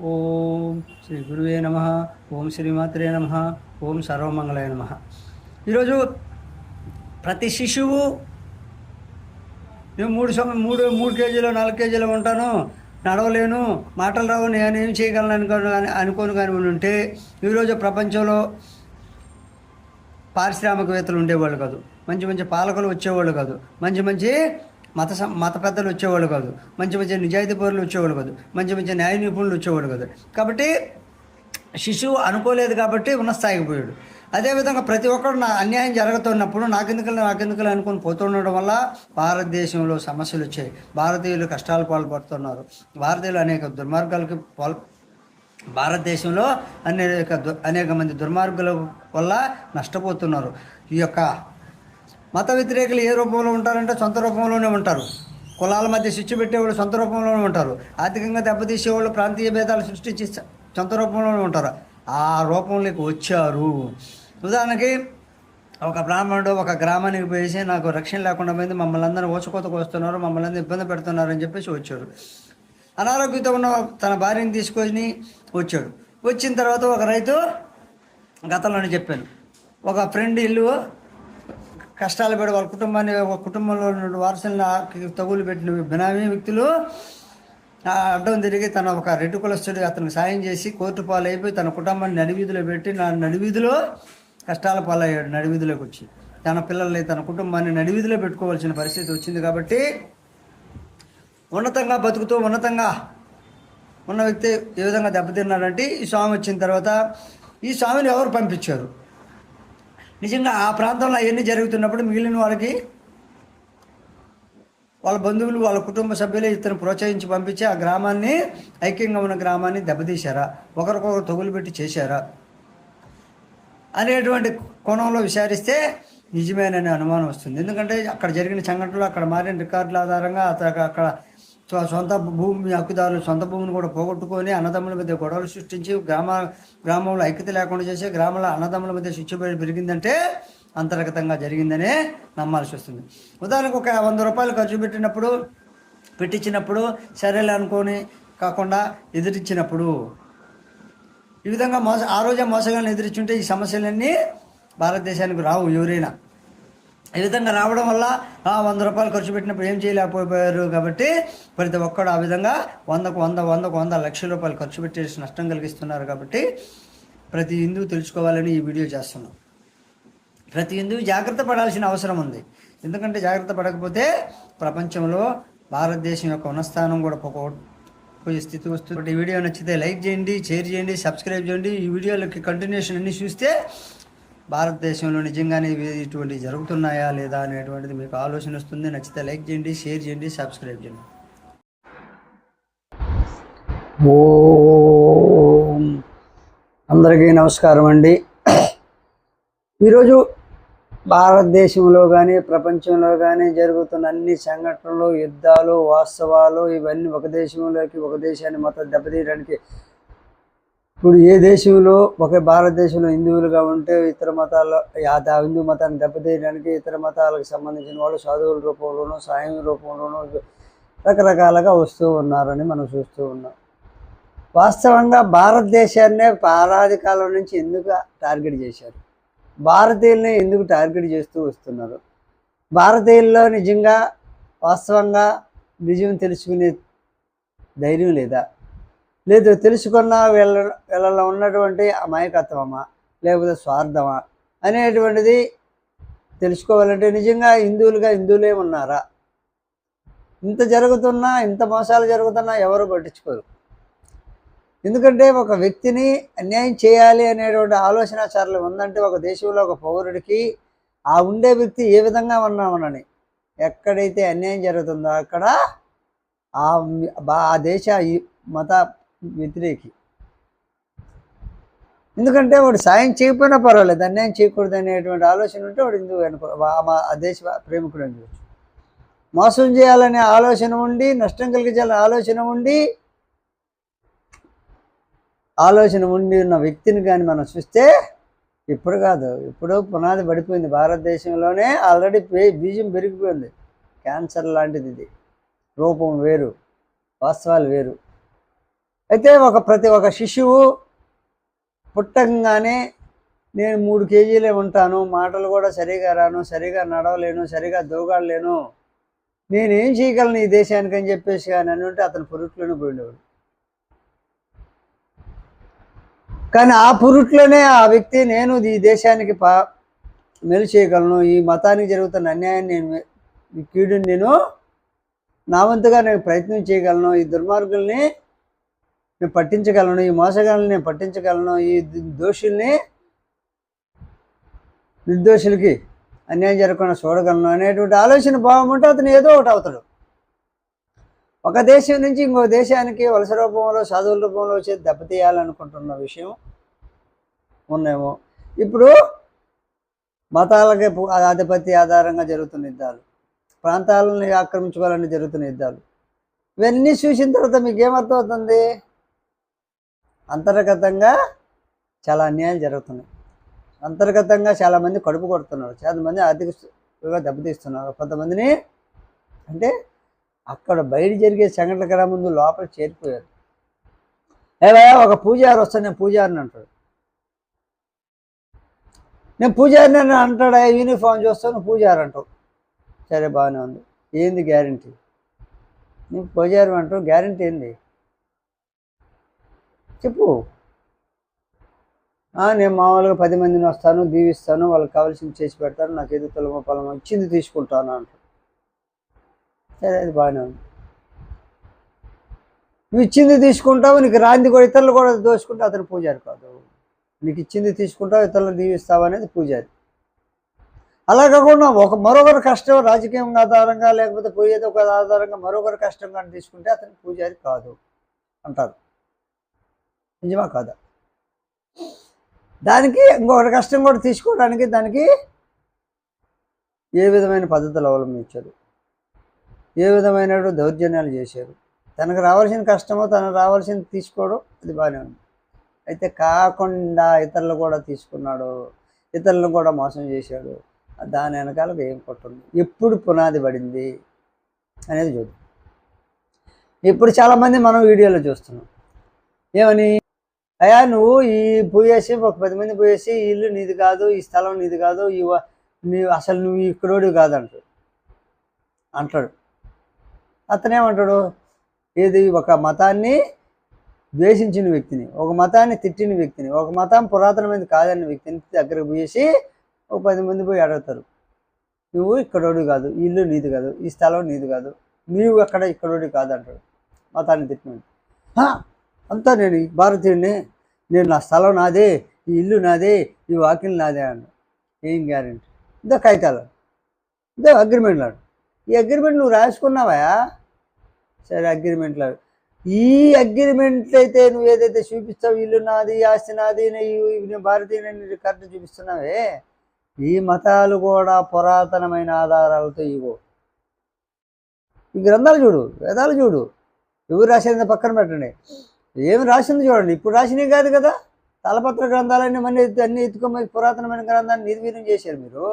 ఓం శ్రీ గురువే నమ. ఓం శ్రీమాత్రే నమ. ఓం సర్వమంగళాయ నమ. ఈరోజు ప్రతి శిశువు నేను మూడు సం మూడు మూడు కేజీలు నాలుగు కేజీలు ఉంటాను. నడవలేను. మాటలు రావు. నేను ఏం చేయగలను అనుకోను అనుకోను కానీ ఉంటే ఈరోజు ప్రపంచంలో పారిశ్రామికవేత్తలు ఉండేవాళ్ళు కాదు. మంచి మంచి పాలకులు వచ్చేవాళ్ళు కాదు. మంచి మంచి మత సం- మత పెద్దలు వచ్చేవాళ్ళు కాదు. మంచి మంచి నిజాయితీ పౌరులు వచ్చేవాళ్ళు కాదు. మంచి మంచి న్యాయ నిపుణులు వచ్చేవాళ్ళు కాదు. కాబట్టి శిశువు అనుకోలేదు కాబట్టి ఉన్న స్థాయికి పోయాడు. అదేవిధంగా ప్రతి ఒక్కరు నా అన్యాయం జరుగుతున్నప్పుడు నాకెందుకు నాకెందుకు అనుకుని పోతుండడం వల్ల భారతదేశంలో సమస్యలు వచ్చాయి. భారతీయులు కష్టాలు పాల్పడుతున్నారు. భారతీయులు అనేక దుర్మార్గాలకి పాల్ భారతదేశంలో అనేక దు- అనేక మంది దుర్మార్గుల వల్ల నష్టపోతున్నారు. ఈ యొక్క మత వ్యతిరేకులు ఏ రూపంలో ఉంటారంటే సొంత రూపంలోనే ఉంటారు. కులాల మధ్య శిక్ష పెట్టేవాళ్ళు సొంత రూపంలోనే ఉంటారు. ఆర్థికంగా దెబ్బతీసేవాళ్ళు ప్రాంతీయ భేదాలు సృష్టించి సొంత రూపంలోనే ఉంటారు. ఆ రూపంలోకి వచ్చారు. ఉదాహరణకి ఒక బ్రాహ్మణుడు ఒక గ్రామానికి పోయేసి నాకు రక్షణ లేకుండా పోయింది. మమ్మల్ని అందరూ ఓచుకోతకు వస్తున్నారు మమ్మల్ని అందరూ ఇబ్బంది పెడుతున్నారు అని చెప్పేసి వచ్చాడు. అనారోగ్యంతో ఉన్న తన భార్యని తీసుకొని వచ్చాడు. వచ్చిన తర్వాత ఒక రైతు గతంలోనే చెప్పాను. ఒక ఫ్రెండ్ ఇల్లు కష్టాలు పడి వాళ్ళ కుటుంబాన్ని ఒక కుటుంబంలో వారసులను తగులు పెట్టిన బినామీ వ్యక్తులు అడ్డం తిరిగి తన ఒక రెడ్డు కులస్తుడు అతనికి సాయం చేసి కోర్టు పాలైపోయి తన కుటుంబాన్ని నడివీధిలో పెట్టి నా నడివీధిలో కష్టాల పాలయ్యాడు నడివీధిలోకి వచ్చి. తన పిల్లల్ని తన కుటుంబాన్ని నడివీధిలో పెట్టుకోవాల్సిన పరిస్థితి వచ్చింది కాబట్టి ఉన్నతంగా బతుకుతూ ఉన్నతంగా ఉన్న వ్యక్తి ఏ విధంగా దెబ్బతిన్నాడంటే ఈ స్వామి వచ్చిన తర్వాత ఈ స్వామిని ఎవరు పంపించారు? నిజంగా ఆ ప్రాంతంలో అవన్నీ జరుగుతున్నప్పుడు మిగిలిన వాళ్ళకి వాళ్ళ బంధువులు వాళ్ళ కుటుంబ సభ్యులే ఇతను ప్రోత్సహించి పంపించి ఆ గ్రామాన్ని ఐక్యంగా ఉన్న గ్రామాన్ని దెబ్బతీశారా? ఒకరికొకరు తగులు పెట్టి చేశారా? అనేటువంటి కోణంలో విచారిస్తే నిజమేననే అనుమానం వస్తుంది. ఎందుకంటే అక్కడ జరిగిన సంఘటనలు అక్కడ మారిన రికార్డుల ఆధారంగా అతను అక్కడ సొంత భూమి హక్కుదారులు సొంత భూమిని కూడా పోగొట్టుకొని అన్నదమ్ముల మధ్య గొడవలు సృష్టించి గ్రామ గ్రామంలో ఐక్యత లేకుండా చేసే గ్రామంలో అన్నదమ్ముల మధ్య శిక్ష పెరిగిందంటే అంతర్గతంగా జరిగిందనే నమ్మాల్సి వస్తుంది. ఉదాహరణకు ఒక వంద రూపాయలు ఖర్చు పెట్టినప్పుడు పెట్టించినప్పుడు సరేలే అనుకొని కాకుండా ఎదిరించినప్పుడు ఈ విధంగా మోస ఆ రోజే మోసగాలను ఎదుర్చుంటే ఈ సమస్యలన్నీ భారతదేశానికి రావు ఎవరైనా. ఈ విధంగా రావడం వల్ల వంద రూపాయలు ఖర్చు పెట్టినప్పుడు ఏం చేయలేకపోయారు కాబట్టి ప్రతి ఒక్కడు ఆ విధంగా వందకు వంద వందకు వంద లక్షల రూపాయలు ఖర్చు పెట్టేసి నష్టం కలిగిస్తున్నారు కాబట్టి ప్రతి హిందువు తెలుసుకోవాలని ఈ వీడియో చేస్తున్నాం. ప్రతి హిందువు జాగ్రత్త పడాల్సిన అవసరం ఉంది. ఎందుకంటే జాగ్రత్త పడకపోతే ప్రపంచంలో భారతదేశం యొక్క ఉన్నస్థానం కూడా పోగొ పోయే స్థితి వస్తుంది. ఈ వీడియో నచ్చితే లైక్ చేయండి షేర్ చేయండి సబ్స్క్రైబ్ చేయండి. ఈ వీడియోలకి కంటిన్యూషన్ అన్ని చూస్తే భారతదేశంలో నిజంగానే ఇటువంటివి జరుగుతున్నాయా లేదా అనేటువంటిది మీకు ఆలోచన వస్తుంది. నచ్చితే లైక్ చేయండి షేర్ చేయండి సబ్స్క్రైబ్ చేయండి. ఓ. అందరికీ నమస్కారం అండి. ఈరోజు భారతదేశంలో కానీ ప్రపంచంలో కానీ జరుగుతున్న అన్ని సంఘటనలు యుద్ధాలు వాస్తవాలు ఇవన్నీ ఒక దేశంలోకి ఒక దేశాన్ని మొత్తం దెబ్బతీయడానికి ఇప్పుడు ఏ దేశంలో ఒక భారతదేశంలో హిందువులుగా ఉంటే ఇతర మతాల్లో ఆ హిందూ మతాన్ని దెబ్బతీయడానికి ఇతర మతాలకు సంబంధించిన వాళ్ళు సాధువుల రూపంలోనూ సాయం రూపంలోనూ రకరకాలుగా వస్తూ ఉన్నారని మనం చూస్తూ ఉన్నాం. వాస్తవంగా భారతదేశాన్నే పారాది కాలం నుంచి ఎందుకు టార్గెట్ చేశారు? భారతీయుల్ని ఎందుకు టార్గెట్ చేస్తూ వస్తున్నారు? భారతీయుల్లో నిజంగా వాస్తవంగా నిజం తెలుసుకునే ధైర్యం లేదా? లేదు తెలుసుకున్న వీళ్ళ వీళ్ళలో ఉన్నటువంటి అమాయకత్వమా లేకపోతే స్వార్థమా అనేటువంటిది తెలుసుకోవాలంటే నిజంగా హిందువులుగా హిందువులే ఉన్నారా? ఇంత జరుగుతున్నా ఇంత మోసాలు జరుగుతున్నా ఎవరు పట్టించుకోరు. ఎందుకంటే ఒక వ్యక్తిని అన్యాయం చేయాలి అనేటువంటి ఆలోచన చర్యలు ఉందంటే ఒక దేశంలో ఒక పౌరుడికి ఆ ఉండే వ్యక్తి ఏ విధంగా ఉన్నామనని ఎక్కడైతే అన్యాయం జరుగుతుందో అక్కడ ఆ బా- ఆ దేశ ఈ- మత వ్యతిరేకి. ఎందుకంటే వాడు సాయం చేయకపోయినా పర్వాలేదు అన్యాయం చేయకూడదు అనేటువంటి ఆలోచన ఉంటే వాడు హిందువు అనుకో మా ఆ దేశ ప్రేమికుడు అని మోసం చేయాలనే ఆలోచన ఉండి నష్టం కలిగించాలనే ఆలోచన ఉండి ఆలోచన ఉండి ఉన్న వ్యక్తిని కానీ మనం చూస్తే ఇప్పుడు కాదు ఇప్పుడు పునాది పడిపోయింది. భారతదేశంలోనే ఆల్రెడీ పే- బీజం పెరిగిపోయింది. క్యాన్సర్ లాంటిది ఇది. రూపం వేరు వాస్తవాలు వేరు. అయితే ఒక ప్రతి ఒక్క శిశువు పుట్టంగానే నేను మూడు కేజీలే ఉంటాను మాటలు కూడా సరిగా రాను సరిగా నడవలేను సరిగా దూగాడలేను. నేనేం చేయగలను ఈ దేశానికి అని చెప్పేసి కానీ అని ఉంటే అతను పురుట్లోనే పోయిండేవాడు. కానీ ఆ పురుట్లోనే ఆ వ్యక్తి నేను ఈ దేశానికి పా మేలు చేయగలను ఈ మతానికి జరుగుతున్న అన్యాయాన్ని నేను ఈ కీడుని నేను నా వంతుగా నేను ప్రయత్నం చేయగలను ఈ దుర్మార్గుల్ని నేను పట్టించగలను ఈ మోసగాళ్ళని నేను పట్టించగలను ఈ దోషుల్ని నిర్దోషులకి అన్యాయం జరగకుండా చూడగలను అనేటువంటి ఆలోచన భావం ఉంటే అతను ఏదో ఒకటి అవుతాడు. ఒక దేశం నుంచి ఇంకో దేశానికి వలస రూపంలో చదువుల రూపంలో వచ్చి దెబ్బతీయాలనుకుంటున్న విషయం ఉన్నాయేమో ఇప్పుడు మతాలకి ఆధిపత్య ఆధారంగా జరుగుతున్న యుద్ధాలు ప్రాంతాలని ఆక్రమించుకోవాలని జరుగుతున్న యుద్ధాలు ఇవన్నీ చూసిన తర్వాత మీకు ఏమర్థం అవుతుంది అంతర్గతంగా చాలా అన్యాయాలు జరుగుతున్నాయి. అంతర్గతంగా చాలామంది కడుపు కొడుతున్నారు. చాలా మంది ఆర్థికంగా దెబ్బతీస్తున్నారు. కొంతమందిని అంటే అక్కడ బయట జరిగే సంఘటన కన్నా ముందు లోపల చేరిపోయారు. లేదా ఒక పూజారి వస్తాను నేను పూజారిని అంటాడు. నేను పూజారిని అని అంటాడా? యూనిఫామ్ చూస్తాను పూజారి అంటావు. సరే బాగానే ఉంది. ఏంది గ్యారంటీ? నువ్వు పూజారి అంటావు గ్యారంటీ ఏంది? చెప్పు. నేను మామూలుగా పది మందిని వస్తాను దీవిస్తాను వాళ్ళకి కావాల్సింది చేసి పెడతాను నాకు ఏదో తొలమ పొలమో ఇచ్చింది తీసుకుంటాను అంటారు సరే అది బాగానే ఉంది. నువ్వు ఇచ్చింది తీసుకుంటావు నీకు రాంది కూడా ఇతరులు కూడా దోచుకుంటే అతను పూజారి కాదు. నీకు ఇచ్చింది తీసుకుంటావు ఇతరులను దీవిస్తావు అనేది పూజారి. అలా కాకుండా ఒక మరొకరి కష్టం రాజకీయం ఆధారంగా లేకపోతే పోయేది ఒక ఆధారంగా మరొకరి కష్టం కానీ తీసుకుంటే అతను పూజారి కాదు అంటారు. నిజమా కాదా? దానికి ఇంకొకటి కష్టం కూడా తీసుకోవడానికి దానికి ఏ విధమైన పద్ధతులు అవలంబించారు? ఏ విధమైన దౌర్జన్యాలు చేశారు? తనకు రావాల్సిన కష్టమో తనకు రావాల్సింది తీసుకోవడం అది బాగానే ఉంది. అయితే కాకుండా ఇతరులు కూడా తీసుకున్నాడు ఇతరులను కూడా మోసం చేశాడు దాని వెనకాల ఏం కొట్టుంది ఎప్పుడు పునాది పడింది అనేది చూద్దాం. ఇప్పుడు చాలామంది మనం వీడియోలో చూస్తున్నాం. ఏమని? అయ్యా నువ్వు ఈ పోయేసి ఒక పది మంది పోయేసి ఈ ఇల్లు నీది కాదు ఈ స్థలం నీది కాదు ఈ నీవు అసలు నువ్వు ఇక్కడోడు కాదు అంటాడు. అంటాడు అతనేమంటాడు ఏది ఒక మతాన్ని ద్వేషించిన వ్యక్తిని ఒక మతాన్ని తిట్టిన వ్యక్తిని ఒక మతం పురాతనమైనది కాదన్న వ్యక్తిని దగ్గరకు పోయేసి ఒక పది మంది పోయి అడుగుతారు. నువ్వు ఇక్కడోడు కాదు ఈ ఇల్లు నీది కాదు ఈ స్థలం నీది కాదు నీవు అక్కడ ఇక్కడోడు కాదంటాడు. మతాన్ని తిట్టిన అంతా నేను భారతీయుడిని నేను నా స్థలం నాదే ఈ ఇల్లు నాదే ఈ వాకిల్ నాదే అన్న ఏం గ్యారెంటీ ఇదో కాగితాలు ఇదో అగ్రిమెంట్లు ఈ అగ్రిమెంట్ నువ్వు రాసుకున్నావా? సరే అగ్రిమెంట్లు ఈ అగ్రిమెంట్లు అయితే నువ్వు ఏదైతే చూపిస్తావు ఇల్లు నాది ఆస్తి నాది నేను భారతీయుని కరెక్ట్ చూపిస్తున్నావే? ఈ మతాలు కూడా పురాతనమైన ఆధారాలతో ఇవ్వు. ఈ గ్రంథాలు చూడు వేదాలు చూడు. ఎవరు రాసేది పక్కన పెట్టండి. ఏమి రాసింది చూడండి. ఇప్పుడు రాసినవి కాదు కదా. తలపత్ర గ్రంథాలన్నీ మళ్ళీ అన్ని ఎత్తుకొని పురాతనమైన గ్రంథాన్ని నిర్వీర్యం చేశారు మీరు.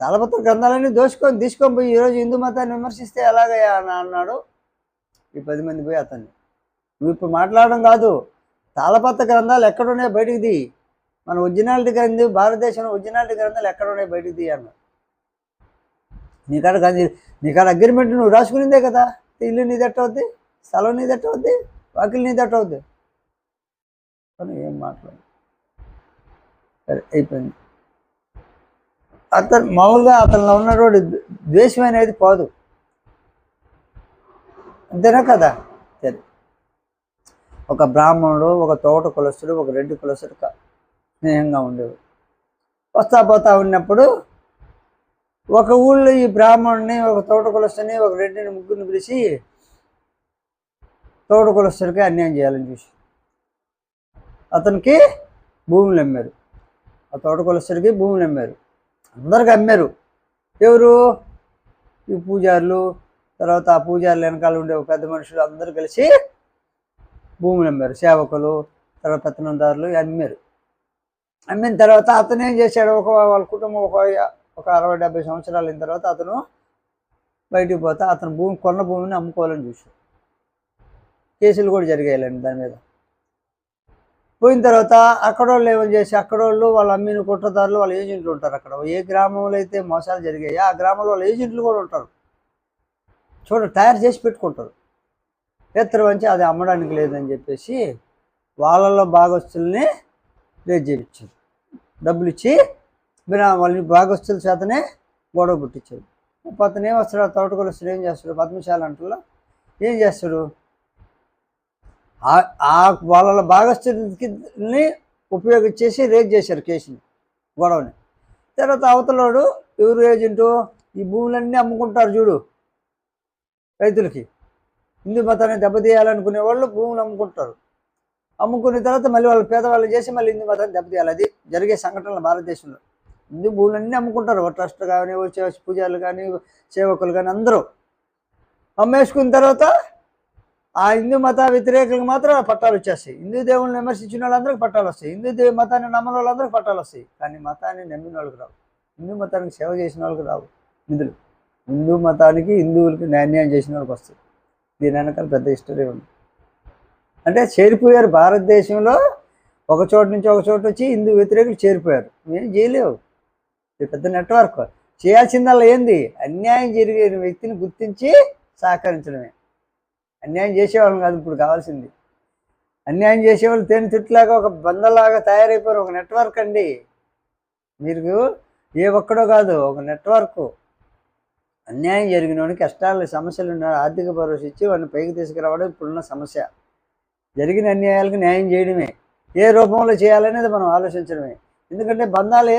తలపత్ర గ్రంథాలన్నీ దోచుకొని తీసుకొని పోయి ఈరోజు హిందూ మతాన్ని విమర్శిస్తే ఎలాగయ్యా అని అన్నాడు ఈ పది మంది పోయి అతన్ని. నువ్వు ఇప్పుడు మాట్లాడడం కాదు. తాళపత్ర గ్రంథాలు ఎక్కడున్నాయి బయటికి తీ మన ఒరిజినాలిటీ గ్రంథి భారతదేశంలో ఒరిజినాలిటీ గ్రంథాలు ఎక్కడున్నాయి బయటికి తీ అన్న నీకాడ నీకాడ అగ్రిమెంట్ నువ్వు రాసుకునిందే కదా. ఇల్లు నీది ఎట్ట స్థలం నీది వాకిలి నీది అవుద్ది. కానీ ఏం మాట్లాడు సరే అయిపోయింది. అతను మామూలుగా అతనిలో ఉన్నటువంటి ద్వేషం అనేది పోదు అంతేనా కదా? సరే. ఒక బ్రాహ్మణుడు ఒక తోట కులస్తుడు ఒక రెడ్డి కులస్తుడు స్నేహంగా ఉండేవాడు. వస్తా పోతా ఉన్నప్పుడు ఒక ఊళ్ళో ఈ బ్రాహ్మణుని ఒక తోట కులస్తుని ఒక రెడ్డిని ముగ్గురిని పిలిచి తోడు కులస్తులకి అన్యాయం చేయాలని చూసి. అతనికి భూములు అమ్మారు. ఆ తోట కులస్తుడికి భూములు అమ్మారు. అందరికి అమ్మారు. ఎవరు? ఈ పూజారులు. తర్వాత ఆ పూజారులు వెనకాల ఉండే ఒక పెద్ద మనుషులు అందరూ కలిసి భూములు అమ్మారు. సేవకులు తర్వాత పెత్తనందారులు అమ్మారు. అమ్మిన తర్వాత అతను ఏం చేశాడు? ఒక వాళ్ళ కుటుంబం ఒక ఒక అరవై డెబ్బై సంవత్సరాలు అయిన తర్వాత అతను బయటికి పోతే అతను భూమి కొన్న భూమిని అమ్ముకోవాలని చూశాడు. కేసులు కూడా జరిగాయండి దాని మీద. పోయిన తర్వాత అక్కడ వాళ్ళు ఏమని చేసి అక్కడ వాళ్ళు వాళ్ళ అమ్మిన కుట్రదారులు వాళ్ళ ఏజెంట్లు ఉంటారు అక్కడ. ఏ గ్రామంలో అయితే మోసాలు జరిగాయో ఆ గ్రామంలో వాళ్ళ ఏజెంట్లు కూడా ఉంటారు. చూడ తయారు చేసి పెట్టుకుంటారు. ఎత్తరు వంచి అది అమ్మడానికి లేదని చెప్పేసి వాళ్ళలో భాగస్తుల్ని రేట్ చేయించారు. డబ్బులు ఇచ్చి మీరు వాళ్ళని భాగస్తుల చేతనే గొడవ పుట్టించారు. పతను ఏం వస్తాడు తోటకూర వస్తాడు ఏం చేస్తాడు పద్మశాల అంటలో ఏం చేస్తాడు? ఆ- వాళ్ళ భాగస్థితిని ఉపయోగించేసి రేజ్ చేశారు కేసుని గొడవని. తర్వాత అవతలోడు ఎవరు ఏజెంటు? ఈ భూములన్నీ అమ్ముకుంటారు చూడు రైతులకి. హిందూ మతాన్ని దెబ్బతీయాలనుకునే వాళ్ళు భూములు అమ్ముకుంటారు. అమ్ముకున్న తర్వాత మళ్ళీ వాళ్ళు పేదవాళ్ళు చేసి మళ్ళీ హిందూ మతాన్ని దెబ్బతీయాలి. అది జరిగే సంఘటనలు భారతదేశంలో. హిందూ భూములన్నీ అమ్ముకుంటారు. ట్రస్ట్ కానీ ఓ పూజారులు కానీ సేవకులు కానీ అందరూ. అమ్మేసుకున్న తర్వాత ఆ హిందూ మత వ్యతిరేకులకు మాత్రం పట్టాలు వచ్చేస్తాయి. హిందూ దేవుళ్ళని విమర్శించిన వాళ్ళందరికీ పట్టాలు వస్తాయి. హిందూ దేవ మతాన్ని నమ్మిన వాళ్ళందరికీ పట్టాలు వస్తాయి. కానీ మతాన్ని నమ్మిన వాళ్ళకి రావు. హిందూ మతానికి సేవ చేసిన వాళ్ళకి రావు. నిధులు హిందూ మతానికి హిందువులకి న్యాయం చేసిన వాళ్ళకి వస్తాయి. దీని వెనకాల పెద్ద హిస్టరీ ఉంది. అంటే చేరిపోయారు భారతదేశంలో. ఒక చోటు నుంచి ఒక చోటు వచ్చి హిందూ వ్యతిరేకులు చేరిపోయారు. ఏం చేయలేవు. ఇది పెద్ద నెట్వర్క్. చేయాల్సిందల్లా ఏంది? అన్యాయం జరిగిన వ్యక్తిని గుర్తించి సహకరించడమే. అన్యాయం చేసేవాళ్ళం కాదు ఇప్పుడు కావాల్సింది. అన్యాయం చేసేవాళ్ళు తేనె తిట్లాగా ఒక బందలాగా తయారైపోయారు. ఒక నెట్వర్క్ అండి. మీరు ఏ ఒక్కడో కాదు ఒక నెట్వర్క్. అన్యాయం జరిగిన వాడికి కష్టాలు సమస్యలు ఉన్న ఆర్థిక భరోసా ఇచ్చి వాడిని పైకి తీసుకురావడం ఇప్పుడున్న సమస్య. జరిగిన అన్యాయాలకు న్యాయం చేయడమే. ఏ రూపంలో చేయాలనేది మనం ఆలోచించడమే. ఎందుకంటే బంధాలు